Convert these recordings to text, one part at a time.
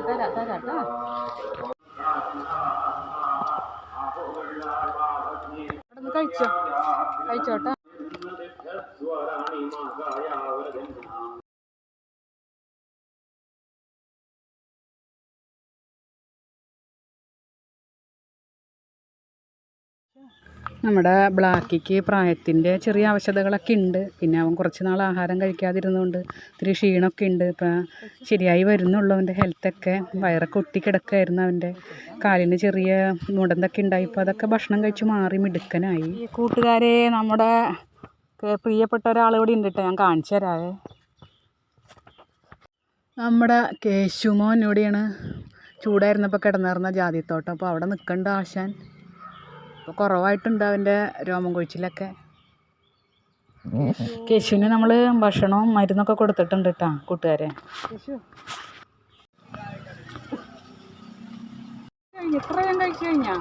തരാ തരാ കേട്ടോ അവിടെ നിന്ന് കഴിച്ചോ കഴിച്ചോട്ടോ നമ്മുടെ ബ്ലാക്കിക്ക് പ്രായത്തിന്റെ ചെറിയ ആവശ്യതകളൊക്കെ ഉണ്ട്. പിന്നെ അവൻ കുറച്ച് നാൾ ആഹാരം കഴിക്കാതിരുന്നുകൊണ്ട് ഇത്തിരി ക്ഷീണമൊക്കെ ഉണ്ട്. ഇപ്പം ശരിയായി വരുന്നുള്ളൂ അവന്റെ ഹെൽത്തൊക്കെ. വയറൊക്കെ ഒട്ടിക്കിടക്കായിരുന്നു അവന്റെ. കാലിന് ചെറിയ മുടന്തൊക്കെ ഉണ്ടായി. ഇപ്പോൾ അതൊക്കെ ഭക്ഷണം കഴിച്ച് മാറി മിടുക്കനായി. കൂട്ടുകാരെ നമ്മുടെ പ്രിയപ്പെട്ട ഒരാൾ ഇവിടെ ഉണ്ട് കേട്ടോ. ഞാൻ കാണിച്ചു തരാവേ. നമ്മുടെ കേശുമോൻ ഇവിടെയാണ്. ചൂടായിരുന്നപ്പോൾ കിടന്നിറന്ന ജാതിത്തോട്ടം. അപ്പോൾ അവിടെ നിൽക്കേണ്ട ആശാൻ. ഇപ്പോൾ കുറവായിട്ടുണ്ട് അവന്റെ രോമം കൊഴിച്ചിലൊക്കെ. കേശുവിന് നമ്മൾ ഭക്ഷണവും മരുന്നൊക്കെ കൊടുത്തിട്ടുണ്ട് കേട്ടോ കൂട്ടുകാരെ. ഇത്രയും കഴിച്ചു കഴിഞ്ഞാ?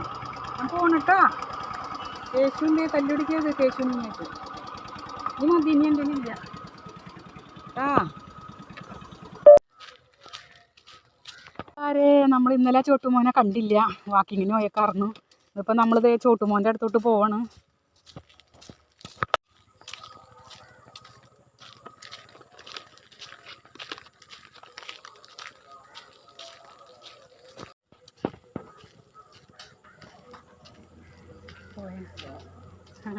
ഞാൻ പോണട്ടാ കേശുവിന്റെ തല്ലുടിക്കരുത് കേശുവിന് ഇങ്ങോട്ട് ഈ മതി ഇനി എന്റെ ഇല്ല. കേട്ടാ ആരേ നമ്മൾ ഇന്നലെ ചോട്ടുമോനെ കണ്ടില്ല. വാക്കിങ്ങിന് പോയേക്കാർന്നു ഇതിപ്പോൾ നമ്മളിത് ചോട്ടുമോന്റെ അടുത്തോട്ട് പോവാണ്.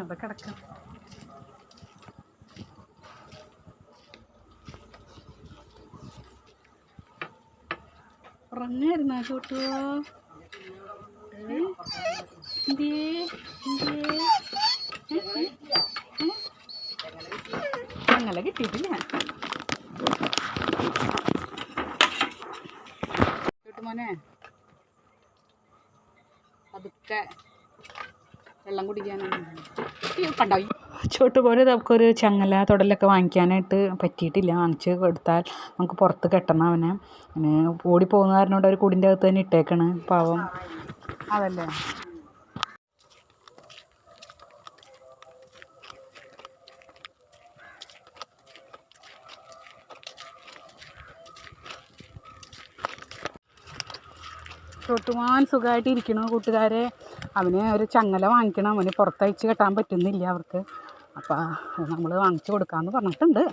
അവിടെ കിടക്കാം. ഉറങ്ങായിരുന്നോ ചോട്ടു? ഞങ്ങളെ കിട്ടിയിട്ടില്ല ചോട്ടുമോനെ പതുക്കെ വെള്ളം കുടിക്കാനാണ്. നമുക്കൊരു ചങ്ങല തുടലൊക്കെ വാങ്ങിക്കാനായിട്ട് പറ്റിയിട്ടില്ല. വാങ്ങിച്ച് കൊടുത്താൽ നമുക്ക് പുറത്ത് കെട്ടണം അവനെ. ഓടി പോകുന്ന കാരണം ഒരു കൂടിന്റെ അകത്ത് തന്നെ ഇട്ടേക്കണ്. പാവം. അതല്ലേ. തൊട്ടുമാൻ സുഖമായിട്ട് ഇരിക്കണു കൂട്ടുകാരെ. അവന് ഒരു ചങ്ങല വാങ്ങിക്കണം. അവന് പുറത്തയച്ച് കെട്ടാൻ പറ്റുന്നില്ല അവർക്ക്. അപ്പോൾ നമ്മൾ വാങ്ങിച്ചു കൊടുക്കാമെന്ന് പറഞ്ഞിട്ടുണ്ട്.